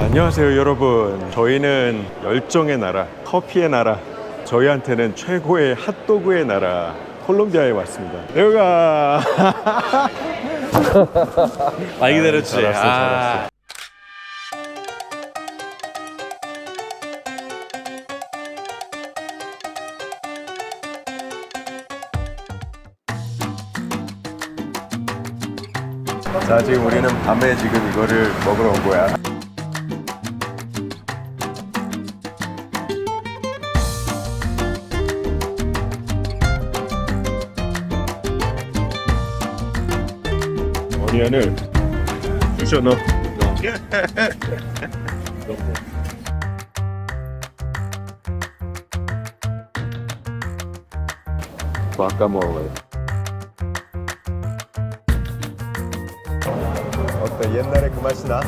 안녕하세요 여러분. 저희는 열정의 나라 커피의 나라 저희한테는 최고의 핫도그의 나라 콜롬비아에 왔습니다. 여기가! 말 기다렸지. 잘 왔어, 잘 왔어. 자 지금 우리는 밤에 지금 이거를 먹으러 온 거야 어니언을 부셔 넣어 guacamole. 어때 옛날에 그 맛이 나?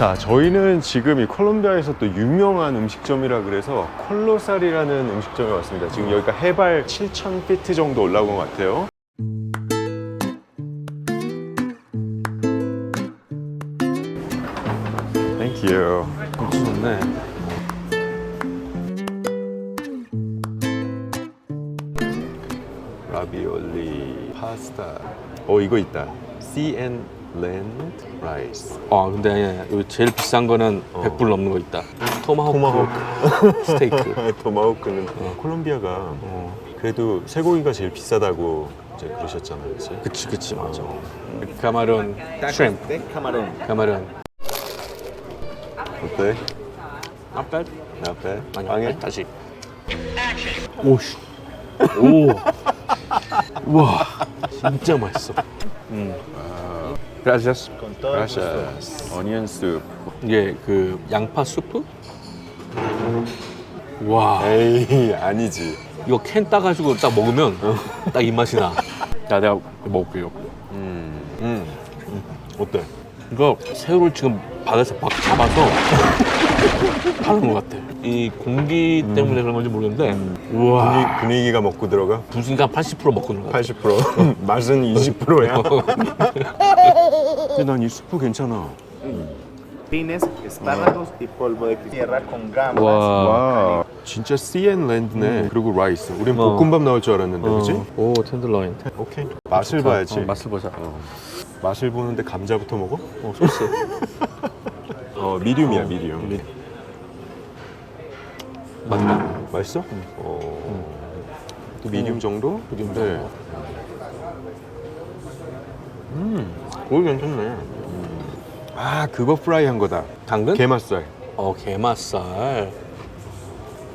자, 저희는 지금 이 콜롬비아에서 또 유명한 음식점이라 그래서 콜로살이라는 음식점에 왔습니다. 지금 여기가 해발 7,000피트 정도 올라온 것 같아요. Thank you. 좋네. 라비올리, 파스타. 어, 이거 있다. CN Land Rice. 아 근데 여기 제일 비싼 거는 100불 넘는 거 있다. 토마호크, 토마호크. 스테이크. 토마호크는 콜롬비아가 어, 그래도 쇠고기가 제일 비싸다고 이제 그러셨잖아요, 그치? 그치 그치 맞아. 카마론, 슈림프, camarón. 카마론. 어때? Not bad. 앞에 빵에 다시. 오씨. 오. 와 진짜 맛있어. 음. Gracias. Con todo gracias. 어니언 수프. 이게 그 양파 수프? 와 에이 아니지. 이거 캔 따가지고 딱 먹으면 딱이 맛이 나. 자 내가 먹을게요. 음, 음. 어때? 이거 새우를 지금 바다에서 막 잡아서 파는 것 같아. 이 공기 때문에 그런 건지 모르겠는데 우와 분위, 분위기가 먹고 들어가? 분수가 80% 먹고 같아. 80% 맛은 20%야. 근데 난 이 수프 괜찮아. Pines, espárragos y polvo de tierra con gambas. 와. 와 진짜 CN 랜드네. 그리고 라이스. 우린 어. 볶음밥 나올 줄 알았는데, 그지? 오 텐들라인. 오케이. 맛을 봐야지. 어, 맛을 보자. 맛을 보는데 감자부터 먹어? 어 소스. 어 미디움이야 미디움. 맞다. 맛있어? 어. 또 미디움 정도? 미디움 네. 정도. 음, 고기 괜찮네. 아, 그거 프라이 한 거다. 당근? 게맛살. 어 게맛살.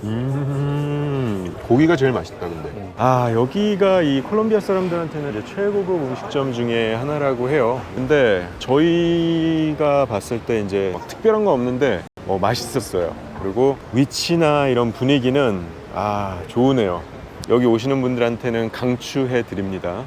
음, 고기가 제일 맛있다, 근데. 아, 여기가 이 콜롬비아 사람들한테는 이제 최고급 음식점 중에 하나라고 해요. 근데 저희가 봤을 때 이제 막 특별한 거 없는데 어, 맛있었어요. 그리고 위치나 이런 분위기는 아, 좋으네요. 여기 오시는 분들한테는 강추해 드립니다.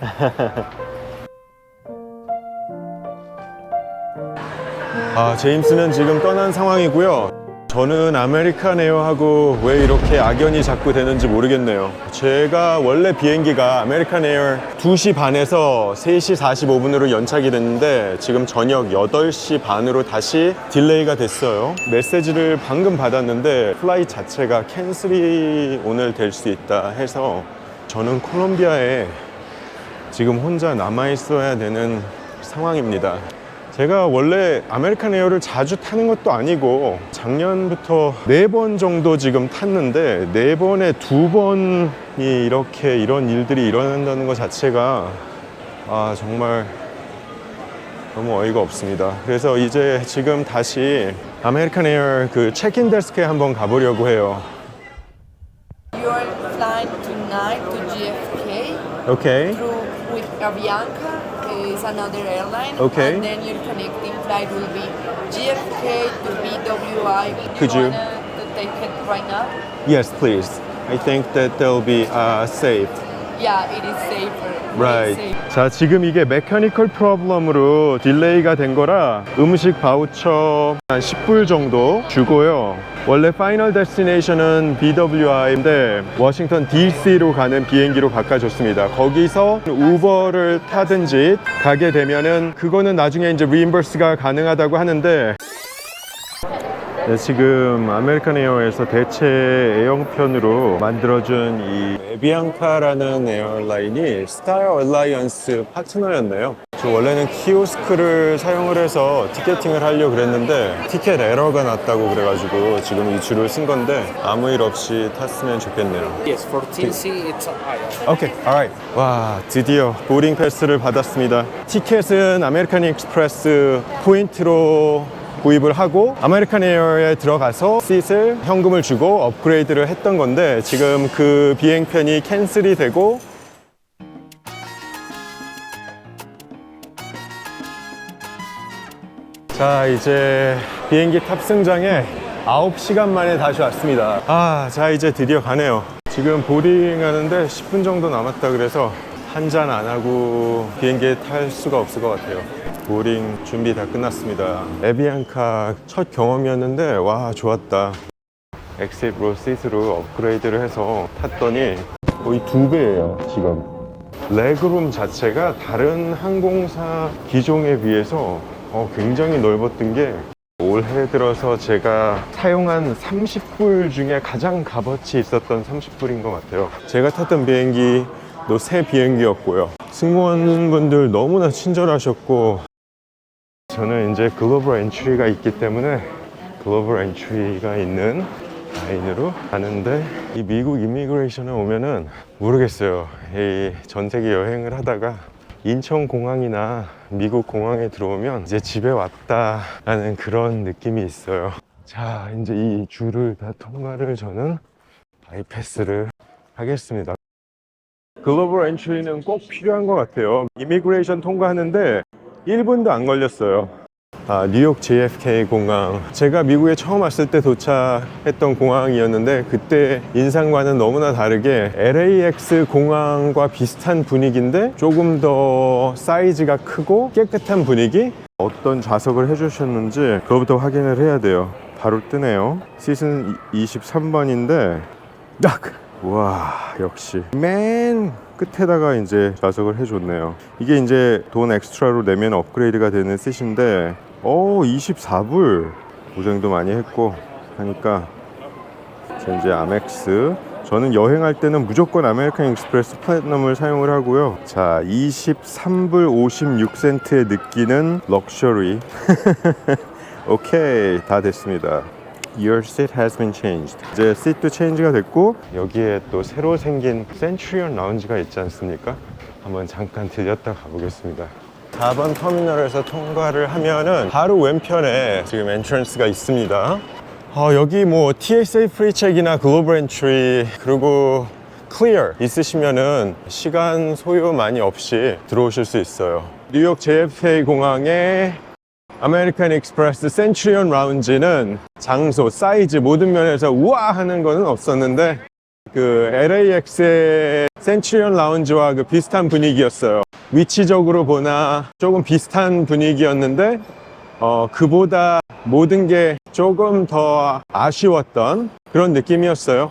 아, 제임스는 지금 떠난 상황이고요. 저는 아메리칸 에어하고 왜 이렇게 악연이 자꾸 되는지 모르겠네요. 제가 원래 비행기가 아메리칸 에어 2시 반에서 3시 45분으로 연착이 됐는데 지금 저녁 8시 반으로 다시 딜레이가 됐어요. 메시지를 방금 받았는데 플라이 자체가 캔슬이 오늘 될 수 있다 해서 저는 콜롬비아에 지금 혼자 남아 있어야 되는 상황입니다. 제가 원래 아메리칸 에어를 자주 타는 것도 아니고 작년부터 네 번 정도 지금 탔는데 네 번에 두 번이 이렇게 이런 일들이 일어난다는 것 자체가 아 정말 너무 어이가 없습니다. 그래서 이제 지금 다시 아메리칸 에어 그 체크인 데스크에 한번 가보려고 해요. Your flight tonight to JFK 오케이. through with Avianca another airline. Okay. And then your connecting flight will be JFK to BWI. Could you- wanna to take it right now? Yes, please. I think that they'll be uh, safe. Yeah, it is safer. Right. safe. 자, 지금 이게 메커니컬 프로블럼으로 딜레이가 된 거라 음식 바우처 한 10불 정도 주고요. 원래 파이널 데스티네이션은 BWI인데 워싱턴 DC로 가는 비행기로 바꿔줬습니다. 거기서 우버를 타든지 가게 되면은 그거는 나중에 이제 리임버스가 가능하다고 하는데 네, 지금 아메리칸 에어에서 대체 A형편으로 만들어준 이 에비앙카라는 에어라인이 스타일 얼라이언스 파트너였네요. 저 원래는 키오스크를 사용을 해서 티켓팅을 하려고 그랬는데 티켓 에러가 났다고 그래가지고 지금 이 줄을 쓴 건데 아무 일 없이 탔으면 좋겠네요. Yes, for TC it's aisle. 오케이, alright. 와, 드디어 보딩 패스를 받았습니다. 티켓은 아메리칸 익스프레스 포인트로 구입을 하고 아메리칸 에어에 들어가서 시트을 현금을 주고 업그레이드를 했던 건데 지금 그 비행편이 캔슬이 되고 자 이제 비행기 탑승장에 9시간 만에 다시 왔습니다. 아 자 이제 드디어 가네요. 지금 보딩 하는데 10분 정도 남았다 그래서 한잔 안 하고 비행기에 탈 수가 없을 것 같아요 보딩 준비 다 끝났습니다 에비앙카 첫 경험이었는데 와 좋았다 엑셉 로 시트로 업그레이드를 해서 탔더니 거의 두 배예요 지금 레그룸 자체가 다른 항공사 기종에 비해서 어, 굉장히 넓었던 게 올해 들어서 제가 사용한 30불 중에 가장 값어치 있었던 30불인 것 같아요. 제가 탔던 비행기도 새 비행기였고요. 승무원분들 너무나 친절하셨고 저는 이제 글로벌 엔트리가 있기 때문에 글로벌 엔트리가 있는 라인으로 가는데 이 미국 이미그레이션에 오면은 모르겠어요. 이 전 세계 여행을 하다가 인천 공항이나 미국 공항에 들어오면 이제 집에 왔다라는 그런 느낌이 있어요. 자, 이제 이 줄을 다 통과를 저는 바이패스를 하겠습니다. 글로벌 엔트리는 꼭 필요한 것 같아요. 이미그레이션 통과하는데 1분도 안 걸렸어요. 아, 뉴욕 JFK 공항. 제가 미국에 처음 왔을 때 도착했던 공항이었는데 그때 인상과는 너무나 다르게 LAX 공항과 비슷한 분위기인데 조금 더 사이즈가 크고 깨끗한 분위기? 어떤 좌석을 해주셨는지 그거부터 확인을 해야 돼요. 바로 뜨네요. 시즌 23번인데 딱! 와 역시. 맨 끝에다가 이제 좌석을 해줬네요. 이게 이제 돈 엑스트라로 내면 업그레이드가 되는 셋인데 어 24불 고생도 많이 했고 하니까. 자, 이제 아멕스. 저는 여행할 때는 무조건 아메리칸 익스프레스 플래티넘을 사용을 하고요. 자 23불 56센트에 느끼는 럭셔리. 오케이 다 됐습니다 Your seat has been changed. 이제 시트도 체인지가 됐고 여기에 또 새로 생긴 센츄리온 라운지가 있지 않습니까? 한번 잠깐 들렸다 가보겠습니다. 4번 터미널에서 통과를 하면은 바로 왼편에 지금 엔트런스가 있습니다. 어, 여기 뭐 TSA 프리체크나 글로벌 엔트리 그리고 클리어 있으시면은 시간 소요 많이 없이 들어오실 수 있어요. 뉴욕 JFK 공항에 아메리칸 익스프레스 센츄리온 라운지는 장소, 사이즈 모든 면에서 우와 하는 거는 없었는데 그 LAX의 센츄리온 라운지와 그 비슷한 분위기였어요. 위치적으로 보나 조금 비슷한 분위기였는데 어, 그보다 모든 게 조금 더 아쉬웠던 그런 느낌이었어요.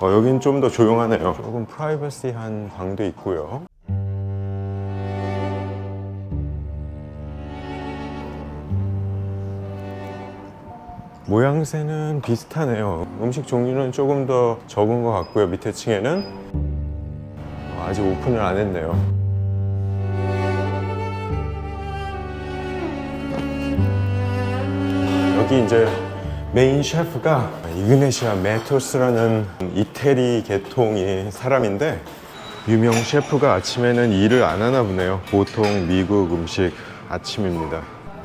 어, 여긴 좀 더 조용하네요. 조금 프라이버시한 방도 있고요. 모양새는 비슷하네요. 음식 종류는 조금 더 적은 것 같고요. 밑에 층에는 어, 아직 오픈을 안 했네요. 여기 이제 메인 셰프가 이그네시아 메토스라는 이태리 계통의 사람인데 유명 셰프가 아침에는 일을 안 하나 보네요. 보통 미국 음식 아침입니다.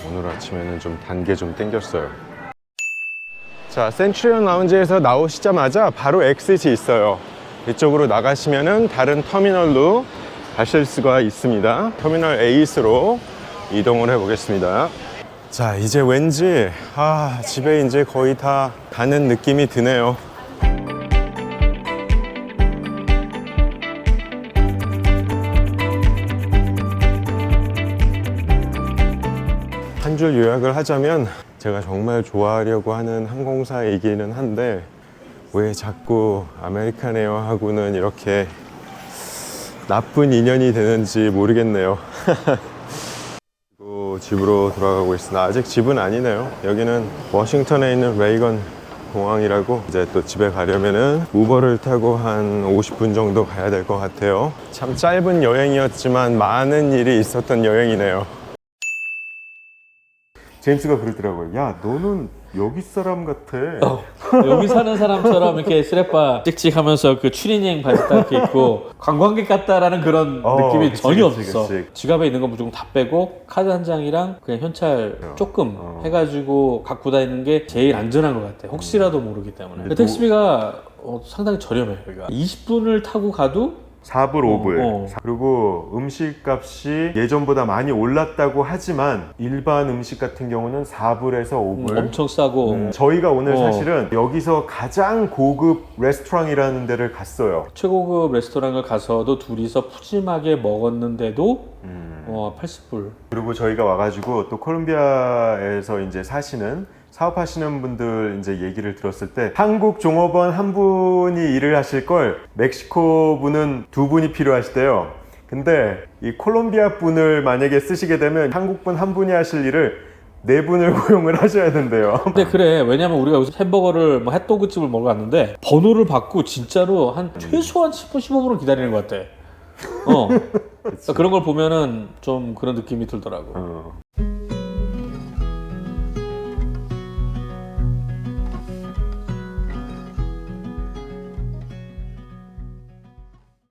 오늘 아침에는 좀 단계 좀 땡겼어요. 자, 센츄리온 라운지에서 나오시자마자 바로 엑싯이 있어요. 이쪽으로 나가시면은 다른 터미널로 가실 수가 있습니다. 터미널 에이스로 이동을 해 보겠습니다. 자, 이제 왠지 아, 집에 이제 거의 다 가는 느낌이 드네요. 한 줄 요약을 하자면 제가 정말 좋아하려고 하는 항공사이기는 한데 왜 자꾸 아메리칸 에어하고는 이렇게 나쁜 인연이 되는지 모르겠네요. 그리고 집으로 돌아가고 있으나 아직 집은 아니네요. 여기는 워싱턴에 있는 레이건 공항이라고 이제 또 집에 가려면은 우버를 타고 한 50분 정도 가야 될 것 같아요. 참 짧은 여행이었지만 많은 일이 있었던 여행이네요. 제임스가 그러더라고요. 야, 너는 여기 사람 같아. 여기 사는 사람처럼 이렇게 쓰레빠 찍찍하면서 그 추리닝 바지 딱 이렇게 입고 관광객 같다라는 그런 어, 느낌이 그치, 전혀 그치, 없어. 그치. 지갑에 있는 거 무조건 다 빼고 카드 한 장이랑 그냥 현찰 조금 어. 해가지고 갖고 다니는 게 제일 안전한 것 같아. 혹시라도 모르기 때문에. 택시비가 어, 상당히 저렴해요. 여기가 20분을 타고 가도 4불, 5불. 어. 그리고 음식 값이 예전보다 많이 올랐다고 하지만 일반 음식 같은 경우는 4불에서 5불. 엄청 싸고 음, 저희가 오늘 어. 사실은 여기서 가장 고급 레스토랑이라는 데를 갔어요. 최고급 레스토랑을 가서도 둘이서 푸짐하게 먹었는데도 음. 어, 80불. 그리고 저희가 와가지고 또 콜롬비아에서 이제 사시는 사업하시는 분들 이제 얘기를 들었을 때 한국 종업원 한 분이 일을 하실 걸 멕시코 분은 두 분이 필요하시대요. 근데 이 콜롬비아 분을 만약에 쓰시게 되면 한국 분 한 분이 하실 일을 네 분을 고용을 하셔야 된대요. 근데 그래 왜냐면 우리가 여기서 햄버거를 뭐 핫도그 집을 먹으러 갔는데 번호를 받고 진짜로 한 최소한 10분 15분은 기다리는 것 같아 어 그런 걸 보면은 좀 그런 느낌이 들더라고 어.